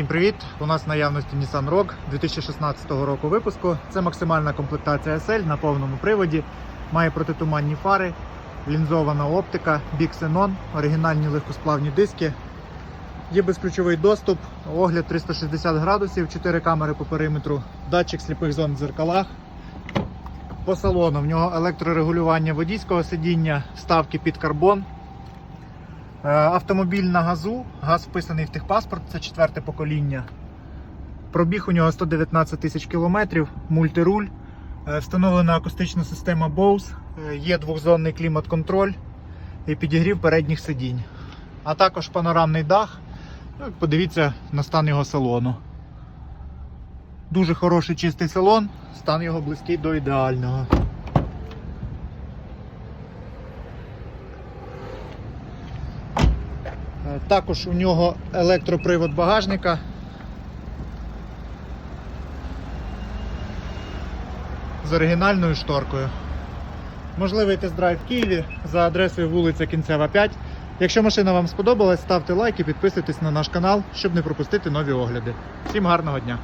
Всім привіт! У нас в наявності Nissan Rogue 2016 року випуску. Це максимальна комплектація SL на повному приводі. Має протитуманні фари, лінзована оптика, бік Xenon, оригінальні легкосплавні диски. Є безключовий доступ, огляд 360 градусів, 4 камери по периметру, датчик сліпих зон в дзеркалах. По салону в нього електрорегулювання водійського сидіння, вставки під карбон. Е, Автомобіль на газу, газ вписаний в техпаспорт, це четверте покоління. Пробіг у нього 119 тисяч кілометрів, мультируль, Е, встановлена акустична система Bose, е, є двохзонний клімат-контроль і підігрів передніх сидінь. А також панорамний дах. Ну, Подивіться на стан його салону. Дуже хороший чистий салон, стан його близький до ідеального. Також у нього електропривод багажника. З оригінальною шторкою. Можливий тест-драйв в Києві за адресою вулиця Кінцева 5. Якщо машина вам сподобалась, ставте лайк і підписуйтесь на наш канал, щоб не пропустити нові огляди. Всім гарного дня!